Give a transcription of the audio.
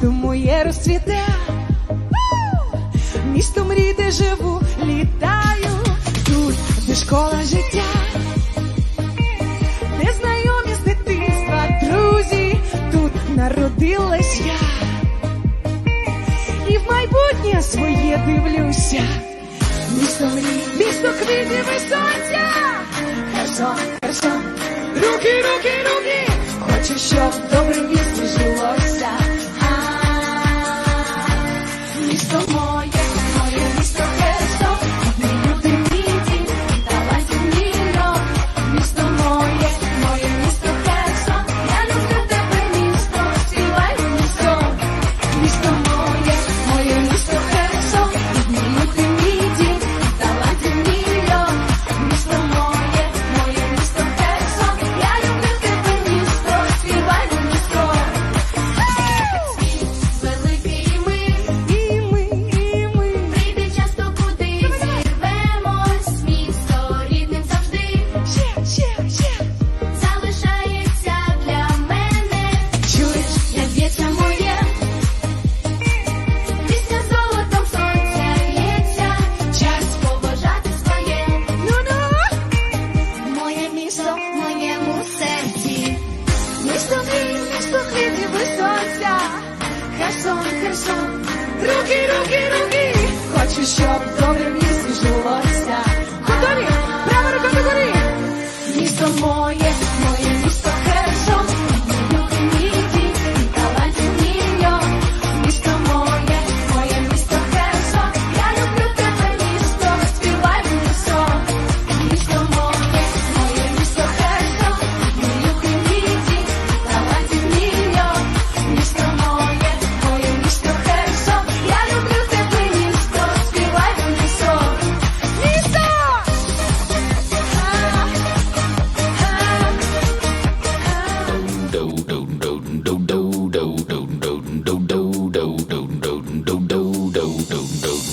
Місто моє розцвіте, місто мрій, де живу, літаю. Тут, де школа життя, де знайомі з дитинства, друзі, тут народилась я, і в майбутнє своє дивлюся, місто мрій, місто квітів і сонця, Херсон, Херсон, руки, руки, руки, хочу, щоб добре місто жилось. хочу, щоб добре мені жилося.